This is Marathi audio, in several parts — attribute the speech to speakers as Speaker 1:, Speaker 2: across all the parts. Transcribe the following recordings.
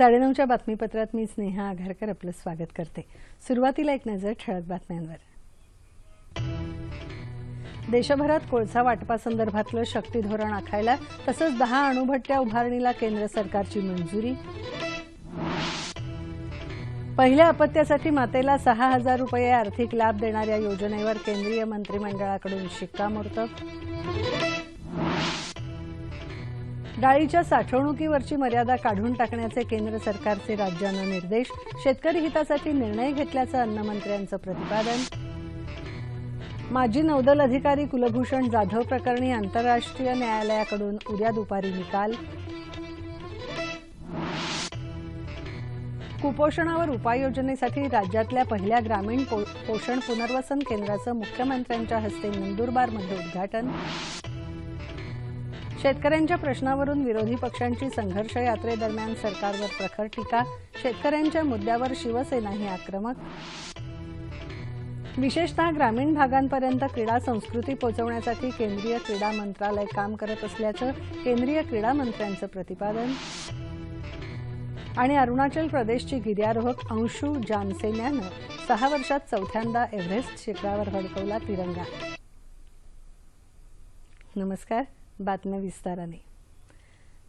Speaker 1: साडेनऊच्या बातमीपत्रात मी स्नेहा आघारकर आपलं स्वागत करते. सुरुवातीला एक नजर ठळक बातम्यांवर. देशभरात कोळसा वाटपासंदर्भातलं शक्ती धोरण आखायला तसंच दहा अणुभट्ट्या उभारणीला केंद्र सरकारची मंजुरी. पहिल्या अपत्यासाठी मातेला सहा हजार रुपये आर्थिक लाभ देणाऱ्या योजनेवर केंद्रीय मंत्रिमंडळाकडून शिक्कामोर्तब. डाळीच्या साठवणुकीवरची मर्यादा काढून टाकण्याचे केंद्र सरकारचे राज्यांना निर्देश. शेतकरी हितासाठी निर्णय घेतल्याचं अन्नमंत्र्यांचं प्रतिपादन. माजी नौदल अधिकारी कुलभूषण जाधव प्रकरणी आंतरराष्ट्रीय न्यायालयाकडून उद्या दुपारी निकाल. कुपोषणावर उपाययोजनेसाठी राज्यातल्या पहिल्या ग्रामीण पो- पोषण पुनर्वसन केंद्राचं मुख्यमंत्र्यांच्या हस्ते नंदुरबारमध्ये उद्घाटन. शेतकऱ्यांच्या प्रश्नावरून विरोधी पक्षांची संघर्ष यात्रेदरम्यान सरकारवर प्रखर टीका शेतकऱ्यांच्या मुद्द्यावर शिवसेनाही आक्रमक. विशेषतः ग्रामीण भागांपर्यंत क्रीडा संस्कृती पोहोचवण्यासाठी केंद्रीय क्रीडा मंत्रालय काम करत असल्याचं केंद्रीय क्रीडा मंत्र्यांचं प्रतिपादन. आणि अरुणाचल प्रदेशची गिर्यारोहक अंशू जानसेन यानं सहा वर्षात चौथ्यांदा एव्हरेस्ट शिखरावर हडकवला तिरंगा. नमस्कार. बातम्या विस्ताराने.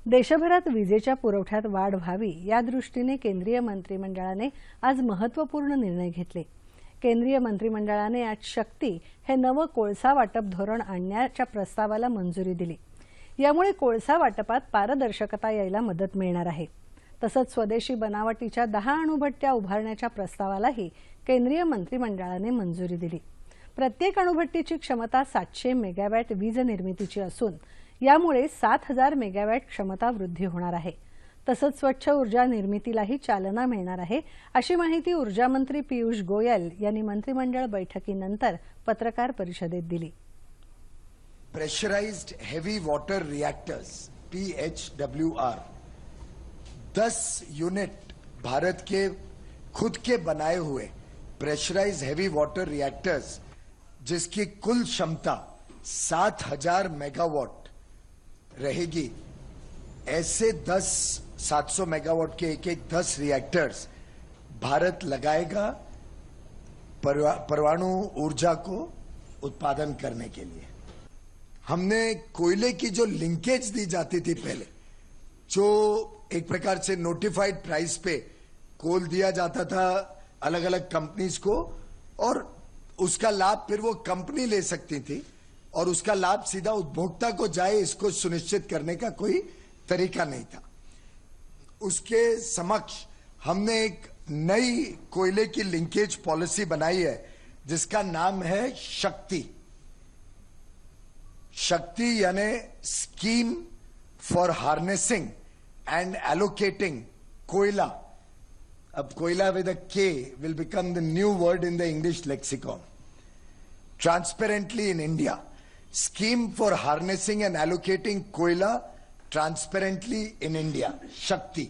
Speaker 1: देशभरात विजेच्या पुरवठ्यात वाढ व्हावी या दृष्टीने केंद्रीय मंत्रिमंडळाने आज महत्त्वपूर्ण निर्णय घेतले. केंद्रीय मंत्रिमंडळाने आज शक्ती हे नवं कोळसा वाटप धोरण आणण्याच्या प्रस्तावाला मंजुरी दिली. यामुळे कोळसा वाटपात पारदर्शकता यायला मदत मिळणार आहे. तसंच स्वदेशी बनावटीच्या दहा अणुभट्ट्या उभारण्याच्या प्रस्तावालाही केंद्रीय मंत्रिमंडळाने मंजुरी दिली. प्रत्येक अणुभट्टीची क्षमता सातशे मेगावॅट वीज निर्मितीची असून यामुळे सात हजार मेगावॅट क्षमता वृद्धी होणार आहे. तसंच स्वच्छ ऊर्जा निर्मितीलाही चालना मिळणार आहे अशी माहिती ऊर्जा मंत्री पियुष गोयल यांनी मंत्रिमंडळ बैठकीनंतर पत्रकार परिषदेत दिली.
Speaker 2: Pressurised heavy water reactors PHWR 10 unit Bharat के खुद के बनाए हुए प्रेशराइज हेवी वाटर रिएक्टर्स जिसकी कुल क्षमता सात हजार मेगावाट रहेगी। ऐसे 10 700 मेगावाट के एक एक 10 रिएक्टर्स भारत लगाएगा परमाणु ऊर्जा को उत्पादन करने के लिए। हमने कोयले की जो लिंकेज दी जाती थी पहले, जो एक प्रकार से नोटिफाइड प्राइस पे कोल दिया जाता था अलग अलग कंपनीज़ को, और उसका लाभ फिर वो कंपनी ले सकती थी। और उसका लाभ सीधा उपभोक्ता को जाए, इसको सुनिश्चित करने का कोई तरीका नहीं था। उसके समक्ष हमने एक नई कोयले की लिंकेज पॉलिसी बनाई है, जिसका नाम है शक्ति। शक्ति यानी scheme for harnessing and allocating koyla. अब koyla with a K will become the new word in the English lexicon transparently in India scheme for harnessing and allocating koyla transparently in India Shakti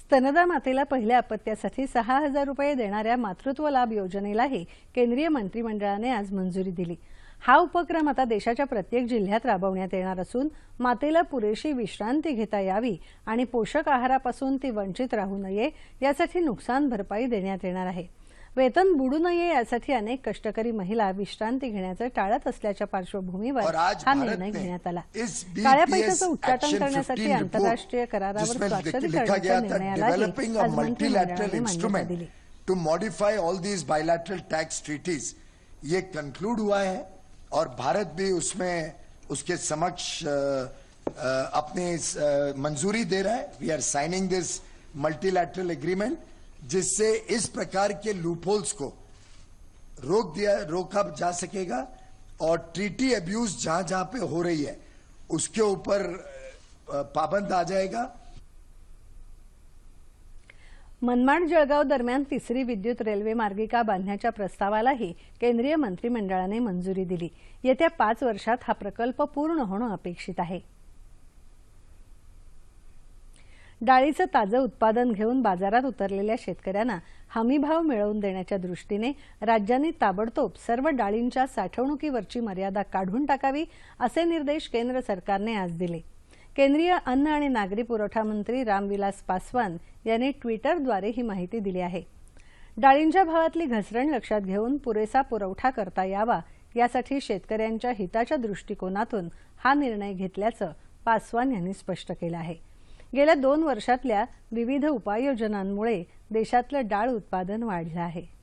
Speaker 1: स्तनदा मातेला पहिल्या अपत्यासाठी सहा हजार रुपये देणाऱ्या मातृत्व लाभ योजनेलाही केंद्रीय मंत्रिमंडळाने आज मंजुरी दिली. हा उपक्रम आता देशाच्या प्रत्येक जिल्ह्यात राबवण्यात येणार असून मातेला पुरेशी विश्रांती घेता यावी आणि पोषक आहारापासून ती वंचित राहू नये यासाठी नुकसान भरपाई देण्यात येणार आहे. वेतन बुडू नये यासाठी अनेक कष्टकरी महिला विश्रांती घेण्याचं टाळत असल्याच्या पार्श्वभूमीवर हा निर्णय घेण्यात आला. काळ्या पैशाचं उच्चाटन करण्यासाठी
Speaker 2: 15
Speaker 1: आंतरराष्ट्रीय करारावर स्वाक्षरी करण्याच्या मंत्रिमंडळाने मान्यता दिली.
Speaker 2: To modify all these bilateral tax treaties ये कंक्लूड हुआ है और भारत भी उसमें उसके समक्ष अपनी मंजूरी दे रहा है. We are signing this multilateral agreement जिससे इस प्रकार के लूपहोल्स को रोक दिया रोका जा सकेगा और ट्रीटी अब्यूज जहां जहां पे हो रही है उसके ऊपर पाबंद आ जाएगा।
Speaker 1: मनमाड जळगाव दरम्यान तिसरी विद्युत रेल्वे मार्गिका बांधण्याच्या प्रस्तावालाही केंद्रीय मंत्रिमंडळाने मंजुरी दिली. येत्या पाच वर्षात हा प्रकल्प पूर्ण होणं अपेक्षित आहे. डाळीचं ताजं उत्पादन घेऊन बाजारात उतरलेल्या शेतकऱ्यांना हमीभाव मिळवून देण्याच्या दृष्टीने राज्यांनी ताबडतोब सर्व डाळींच्या साठवणुकीवरची मर्यादा काढून टाकावी असे निर्देश केंद्र सरकारने आज दिले. केंद्रीय अन्न आणि नागरी पुरवठा मंत्री रामविलास पासवान यांनी ट्विटरद्वारे ही माहिती दिली आहे. डाळींच्या भावातली घसरण लक्षात घेऊन पुरेसा पुरवठा करता यावा यासाठी शेतकऱ्यांच्या हिताच्या दृष्टिकोनातून हा निर्णय घेतल्याचं पासवान यांनी स्पष्ट केलं आहे. गेल्या दोन वर्षातल्या विविध उपाययोजनांमुळे देशातलं डाळ उत्पादन वाढलं आहे.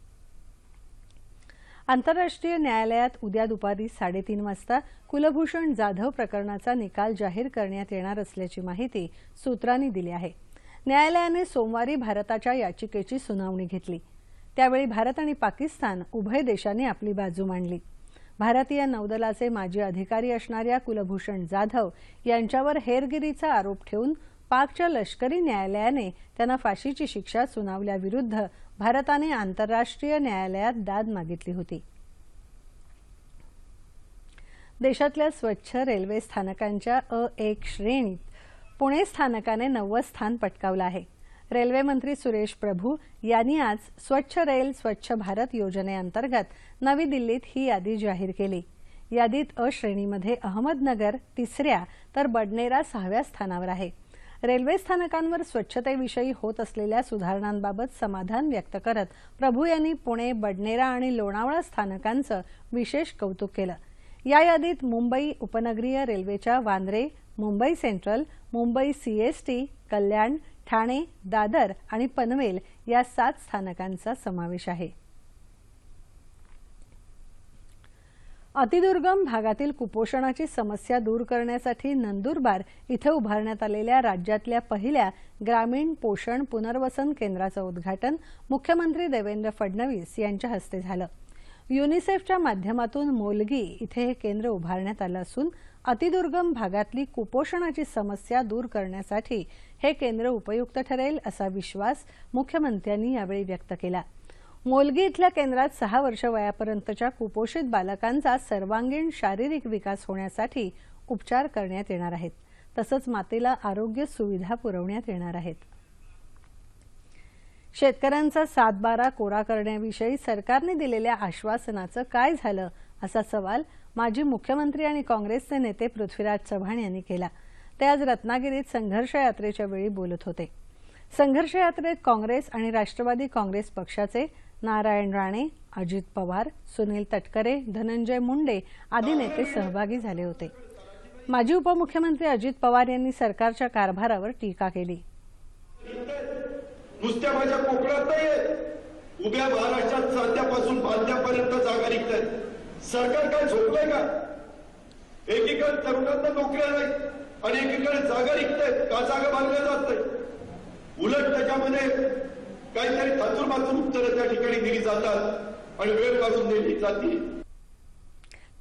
Speaker 1: आंतरराष्ट्रीय न्यायालयात उद्या दुपारी साडेतीन वाजता कुलभूषण जाधव प्रकरणाचा निकाल जाहीर करण्यात येणार असल्याची माहिती सूत्रांनी दिली आहे. न्यायालयाने सोमवारी भारताच्या याचिकेची सुनावणी घेतली. त्यावेळी भारत आणि पाकिस्तान उभय देशांनी आपली बाजू मांडली. भारतीय नौदलाचे माजी अधिकारी असणाऱ्या कुलभूषण जाधव यांच्यावर हेरगिरीचा आरोप ठेवून पाकच्या लष्करी न्यायालयाने त्यांना फाशीची शिक्षा सुनावल्याविरुद्ध भारताने आंतरराष्ट्रीय न्यायालयात दाद मागितली होती. देशातल्या स्वच्छ रेल्वे स्थानकांच्या अ एक श्रेणीत पुणे स्थानकाने नववं स्थान पटकावलं आहे. रेल्वे मंत्री सुरेश प्रभू यांनी आज स्वच्छ रेल स्वच्छ भारत योजनेअंतर्गत नवी दिल्लीत ही यादी जाहीर केली. यादीत अ श्रेणीमध्ये अहमदनगर तिसऱ्या तर बडनेरा सहाव्या स्थानावर आहे. रेल्वे स्थानकांवर स्वच्छतेविषयी होत असलेल्या सुधारणांबाबत समाधान व्यक्त करत प्रभू यांनी पुणे बडनेरा आणि लोणावळा स्थानकांचं विशेष कौतुक केलं. या यादीत मुंबई उपनगरीय रेल्वेच्या वांद्रे मुंबई सेंट्रल मुंबई सीएसटी कल्याण ठाणे दादर आणि पनवेल या सात स्थानकांचा समावेश आहे. अतिदुर्गम भागातील कुपोषणाची समस्या दूर करण्यासाठी नंदुरबार इथं उभारण्यात आलेल्या राज्यातल्या पहिल्या ग्रामीण पोषण पुनर्वसन केंद्राचं उद्घाटन मुख्यमंत्री देवेंद्र फडणवीस यांच्या हस्ते झालं. युनिसेफच्या माध्यमातून मोलगी इथे हे केंद्र उभारण्यात आलं असून अतिदुर्गम भागातली कुपोषणाची समस्या दूर करण्यासाठी हे केंद्र उपयुक्त ठरेल असा विश्वास मुख्यमंत्र्यांनी यावेळी व्यक्त केला. मोलगी इथल्या केंद्रात सहा वर्ष वयापर्यंतच्या कुपोषित बालकांचा सर्वांगीण शारीरिक विकास होण्यासाठी उपचार करण्यात येणार आहेत. तसंच मातेला आरोग्य सुविधा पुरवण्यात येणार आहेत. शेतकऱ्यांचा सातबारा कोरा करण्याविषयी सरकारने दिलेल्या आश्वासनाचं काय झालं असा सवाल माजी मुख्यमंत्री आणि काँग्रेसचे नेते पृथ्वीराज चव्हाण यांनी केला. ते आज रत्नागिरीत संघर्ष यात्रेच्या वेळी बोलत होते. संघर्ष यात्रेत काँग्रेस आणि राष्ट्रवादी काँग्रेस पक्षाचे नारायण राणे अजित पवार सुनील तटकरे धनंजय मुंडे आदी नेते सहभागी झाले होते. माजी उपमुख्यमंत्री अजित पवार यांनी सरकारच्या कारभारावर टीका केली.
Speaker 3: नुसत्या माझ्या कोकणात नाहीये. उभ्या महाराष्ट्रात चांद्यापासून बांध्यापर्यंत जागा निघत आहेत सरकार काय झोपलंय का? एकीकडे तरुणांना नोकऱ्या नाही आणि एकीकडे जागा निघत आहेत का जागा बांधल्या जात नाही? उलट त्याच्यामध्ये काहीतरी माचूर उत्तरं त्या ठिकाणी दिली जातात आणि वेळ काढून दिली जाते.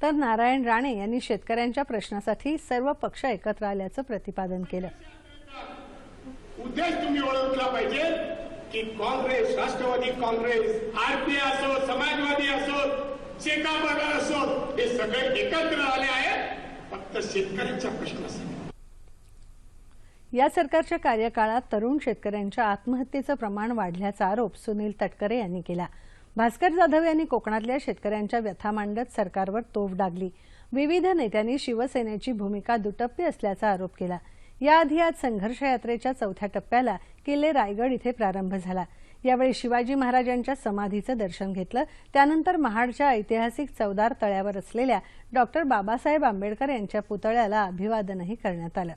Speaker 1: तर नारायण राणे यांनी शेतकऱ्यांच्या प्रश्नासाठी सर्व पक्ष एकत्र आल्याचं प्रतिपादन केलं.
Speaker 4: उद्देश तुम्ही ओळखला पाहिजे की काँग्रेस राष्ट्रवादी काँग्रेस आरपीआय असो समाजवादी असो शेका पगार असो हे सगळे एकत्र आले आहेत. फक्त शेतकऱ्यांच्या प्रश्नासाठी.
Speaker 1: या सरकारच्या कार्यकाळात तरुण शेतकऱ्यांच्या आत्महत्येचं प्रमाण वाढल्याचा आरोप सुनील तटकरे यांनी केला. भास्कर जाधव यांनी कोकणातल्या शेतकऱ्यांच्या व्यथा मांडत सरकारवर तोफ डागली. विविध नेत्यांनी शिवसेनेची भूमिका दुटप्पी असल्याचा आरोप केला. याआधी आज संघर्ष यात्रेच्या चौथ्या टप्प्याला किल्ले रायगड इथे प्रारंभ झाला. यावेळी शिवाजी महाराजांच्या समाधीचं दर्शन घेतलं. त्यानंतर महाडच्या ऐतिहासिक चौदार तळ्यावर असलेल्या डॉक्टर बाबासाहेब आंबेडकर यांच्या पुतळ्याला अभिवादनही करण्यात आलं.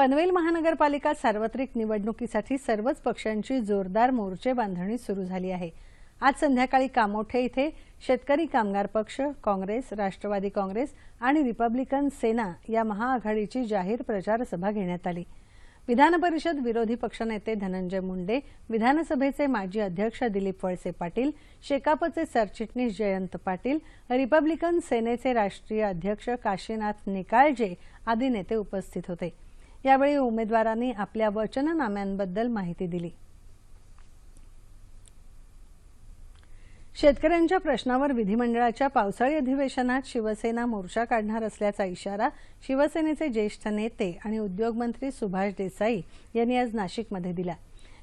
Speaker 1: पनवेल महानगरपालिका सार्वत्रिक निवडणुकीसाठी सर्वच पक्षांची जोरदार मोर्चे बांधणी सुरू झाली आहे. आज संध्याकाळी कामोठे इथे शेतकरी कामगार पक्ष काँग्रेस राष्ट्रवादी काँग्रेस आणि रिपब्लिकन सेना या महाआघाडीची जाहीर प्रचार सभा घेण्यात आली. विधान परिषद विरोधी पक्षनेते धनंजय मुंडे विधानसभेचे माजी अध्यक्ष दिलीप वळसे पाटील शेकापचे सरचिटणीस जयंत पाटील रिपब्लिकन सेनेचे राष्ट्रीय अध्यक्ष काशीनाथ निकाळजे आदी नेते उपस्थित होते. यावेळी उमेदवारांनी आपल्या वचननाम्यांबद्दल माहिती दिली. शेतकऱ्यांच्या प्रश्नावर विधिमंडळाच्या पावसाळी अधिवेशनात शिवसेना मोर्चा काढणार असल्याचा इशारा शिवसेनेचे ज्येष्ठ नेते आणि उद्योगमंत्री सुभाष देसाई यांनी आज नाशिकमध्ये दिला.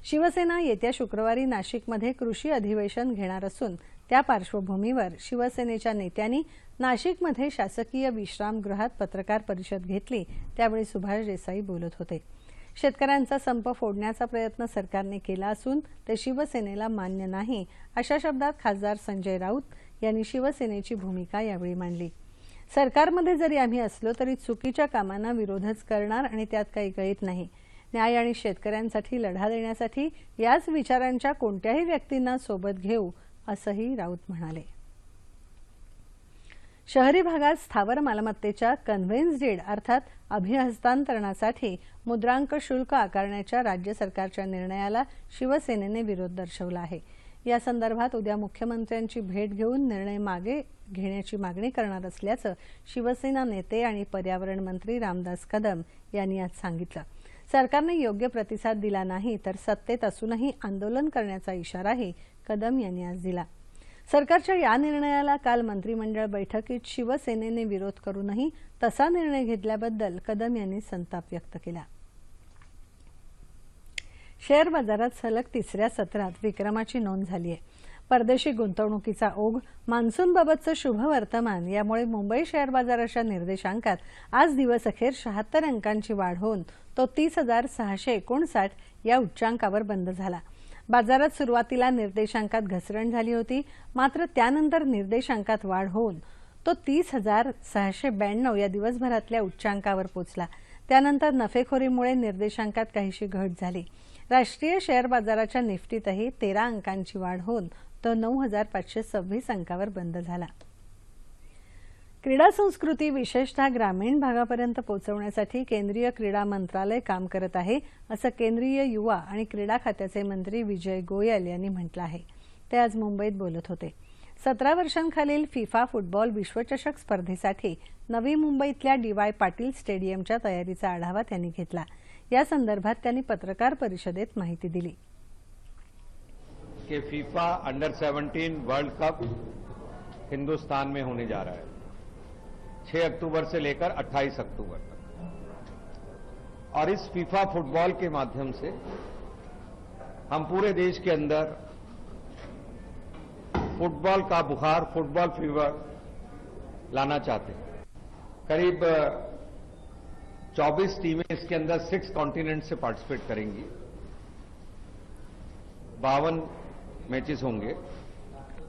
Speaker 1: शिवसेना येत्या शुक्रवारी नाशिकमध्ये कृषी अधिवेशन घेणार असून त्या पार्श्वभूमीवर शिवसेनेच्या नेत्यांनी नाशिकमध्ये शासकीय विश्रामगृहात पत्रकार परिषद घेतली त्यावेळी सुभाष देसाई बोलत होते. शेतकऱ्यांचा संप फोडण्याचा प्रयत्न सरकारने केला असून ते शिवसेनेला मान्य नाही अशा शब्दात खासदार संजय राऊत यांनी शिवसेनेची भूमिका यावेळी मांडली. सरकारमध्ये जरी आम्ही असलो तरी चुकीच्या कामांना विरोधच करणार आणि त्यात काही गळीत नाही. न्याय आणि शेतकऱ्यांसाठी लढा देण्यासाठी याच विचारांच्या कोणत्याही व्यक्तींना सोबत घेऊ असंही राऊत म्हणाले. शहरी भागात स्थावर मालमत्तेच्या कन्व्हेन्स डीड अर्थात अभिहस्तांतरणासाठी मुद्रांक शुल्क आकारण्याच्या राज्य सरकारच्या निर्णयाला शिवसेनेने विरोध दर्शवला आहे. या संदर्भात उद्या मुख्यमंत्र्यांची भेट घेऊन निर्णय मागे घेण्याची मागणी करणार असल्याचं शिवसेना नेते आणि पर्यावरण मंत्री रामदास कदम यांनी आज सांगितलं. सरकारने योग्य प्रतिसाद दिला नाही तर सत्तेत असूनही आंदोलन करण्याचा इशाराही कदम यांनी आज दिला. सरकारच्या या निर्णयाला काल मंत्रिमंडळ बैठकीत शिवसेनेने विरोध करूनही तसा निर्णय घेतल्याबद्दल कदम यांनी संताप व्यक्त केला. शेअर बाजारात सलग तिसऱ्या सत्रात विक्रमाची नोंद झाली आहे परदेशी गुंतवणुकीचा ओघ मान्सूनबाबतचं शुभ वर्तमान यामुळे मुंबई शेअर बाजाराच्या निर्देशांकात आज दिवसअखेर शहात्तर अंकांची वाढ होऊन तो तीस हजार सहाशे एकोणसाठ या उच्चांकावर बंद झाला. बाजारात सुरुवातीला निर्देशांकात घसरण झाली होती. मात्र त्यानंतर निर्देशांकात वाढ होऊन तो तीस हजार सहाशे ब्याण्णव या दिवसभरातल्या उच्चांकावर पोचला. त्यानंतर नफेखोरीमुळे निर्देशांकात काहीशी घट झाली. राष्ट्रीय शेअर बाजाराच्या निफ्टीतही तेरा अंकांची वाढ होऊन तो नऊ हजार पाचशे सव्वीस अंकावर बंद झाला. क्रीडा संस्कृती विशेषतः ग्रामीण भागापर्यंत पोहोचवण्यासाठी केंद्रीय क्रीडा मंत्रालय काम करत आहे असं केंद्रीय युवा आणि क्रीडा खात्याचे मंत्री विजय गोयल यांनी म्हटलं आहे. ते आज मुंबईत बोलत होते. सतरा वर्षांखालील फिफा फुटबॉल विश्वचषक स्पर्धेसाठी नवी मुंबईतल्या डी वाय पाटील स्टेडियमच्या तयारीचा आढावा त्यांनी घेतला. या संदर्भात त्यांनी पत्रकार परिषदेत माहिती दिली.
Speaker 5: कि FIFA under 17 world cup Hindustan में होने जा रहा है। 6 अक्टूबर से लेकर 28 अक्टूबर तक। और इस फीफा फुटबॉल के माध्यम से हम पूरे देश के अंदर फुटबॉल का बुखार, फुटबॉल फीवर लाना चाहते हैं। करीब 24 टीमें इसके अंदर सिक्स कॉन्टिनेंट से पार्टिसिपेट करेंगी। बावन मैचेस होंगे।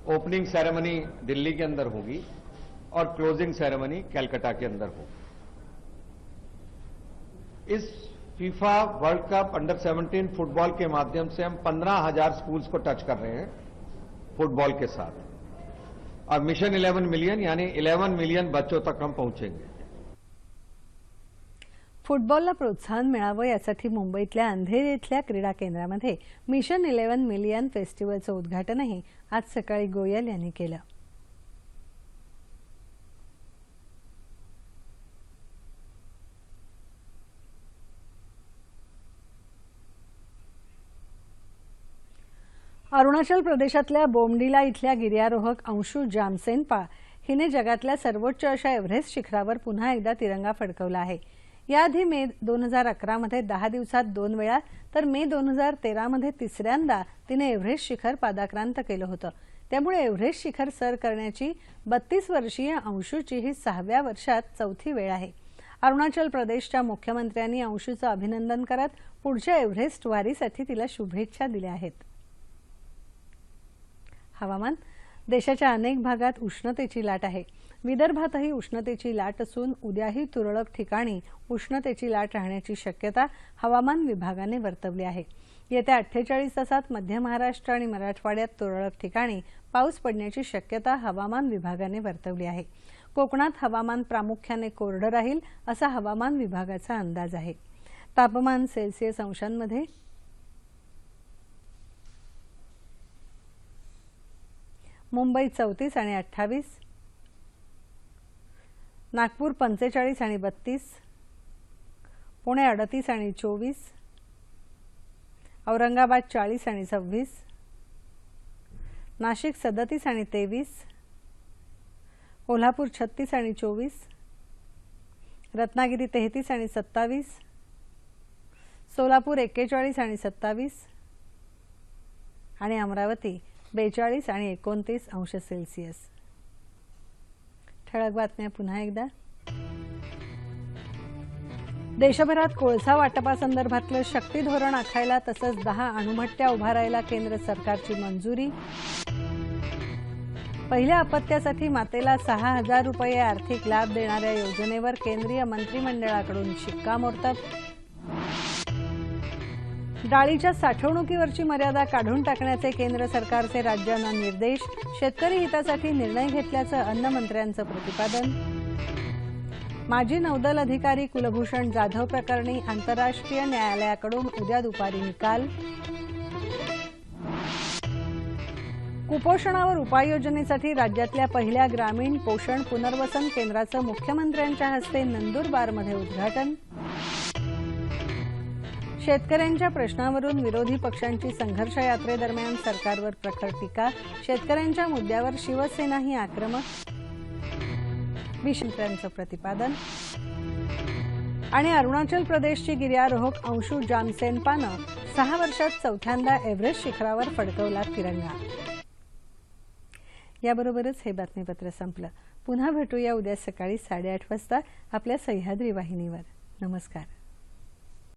Speaker 5: ओपनिंग सेरेमनी दिल्ली के अंदर होगी। और क्लोजिंग सेरेमनी कैलकाटा के अंदर हो। इस FIFA world cup under 17 football के माध्यम से हम 15,000 स्कूल्स को टच कर रहे हैं फुटबॉल के साथ। और मिशन 11 मिलियन यानी 11 मिलियन बच्चों तक हम पहुँचेंगे।
Speaker 1: फुटबॉलला प्रोत्साहन मिळावं यासाठी मुंबईतल्या अंधेरी इथल्या क्रीडा केंद्रामध्ये मिशन इलेव्हन मिलियन फेस्टिवल फेस्टिवलचं उद्घाटनही आज सकाळी गोयल अरुणाचल प्रदेशातल्या बोमडिला इथल्या गिर्यारोहक अंशू जामसेनपा हिने जगातल्या सर्वोच्च अशा एव्हरेस्ट शिखरावर पुन्हा एकदा तिरंगा फडकवला आहे. याआधी मे दोन हजार अकरामध्ये दहा दिवसात दोन वेळा तर मे दोन हजार तेरामध्ये तिसऱ्यांदा तिने एव्हरेस्ट शिखर पादाक्रांत केलं होतं. त्यामुळे एव्हरेस्ट शिखर सर करण्याची बत्तीस वर्षीय अंशूची ही सहाव्या वर्षात चौथी वेळ आहे. अरुणाचल प्रदेशच्या मुख्यमंत्र्यांनी अंशूचं अभिनंदन करत पुढच्या एव्हरेस्ट वारीसाठी तिला शुभेच्छा दिल्या आहेत. हवामान. देशाच्या अनेक भागात उष्णतेची लाट आहे. विदर्भातही उष्णतेची लाट असून उद्याही तुरळक ठिकाणी उष्णतेची लाट राहण्याची शक्यता हवामान विभागाने वर्तवली आहे. येत्या अठ्ठेचाळीस तासात मध्य महाराष्ट्र आणि मराठवाड्यात तुरळक ठिकाणी पाऊस पडण्याची शक्यता हवामान विभागाने वर्तवली आहे. कोकणात हवामान प्रामुख्याने कोरडं राहील असा हवामान विभागाचा अंदाज आहे. तापमान सेल्सिअस अंशांमध्ये मुंबई चौतीस आणि अठ्ठावीस. नागपूर पंचेचाळीस आणि बत्तीस. पुणे अडतीस आणि चोवीस. औरंगाबाद चाळीस आणि सव्वीस. नाशिक सदतीस आणि तेवीस. कोल्हापूर छत्तीस आणि चोवीस. रत्नागिरी तेहतीस आणि सत्तावीस. सोलापूर एक्केचाळीस आणि सत्तावीस. आणि अमरावती. बेचाळीस आणि एकोणतीस अंश सेल्सिअस. ठळक बातम्या पुन्हा एकदा. देशभरात कोळसा वाटपासंदर्भातलं शक्ती धोरण आखायला तसंच दहा अणुभट्ट्या उभारायला केंद्र सरकारची मंजुरी. पहिल्या अपत्यासाठी मातेला सहा हजार रुपये आर्थिक लाभ देणाऱ्या योजनेवर केंद्रीय मंत्रिमंडळाकडून शिक्कामोर्तब. डाळीच्या साठवणुकीवरची मर्यादा काढून टाकण्याचे केंद्र सरकारचे राज्यांना निर्देश. शेतकरी हितासाठी निर्णय घेतल्याचं अन्नमंत्र्यांचं प्रतिपादन. माजी नौदल अधिकारी कुलभूषण जाधव प्रकरणी आंतरराष्ट्रीय न्यायालयाकडून उद्या दुपारी निकाल. कुपोषणावर उपाययोजनेसाठी राज्यातल्या पहिल्या ग्रामीण पोषण पुनर्वसन केंद्राचं मुख्यमंत्र्यांच्या हस्ते नंदुरबारमध्ये उद्घाटन. शेतकऱ्यांच्या प्रश्नावरून विरोधी पक्षांची संघर्ष यात्रेदरम्यान सरकारवर प्रखर टीका शेतकऱ्यांच्या मुद्द्यावर शिवसेनाही आक्रमक. विशंकरांचं प्रतिपादन. आणि अरुणाचल प्रदेशची गिर्यारोहक अंशू जामसेनपानं सहा वर्षात चौथ्यांदा एव्हरेस्ट शिखरावर फडकवला तिरंगा. याबरोबरच हे बातमीपत्र संपलं. पुन्हा भेटूया उद्या सकाळी साडेआठ वाजता आपल्या सह्याद्री वाहिनीवर. नमस्कार.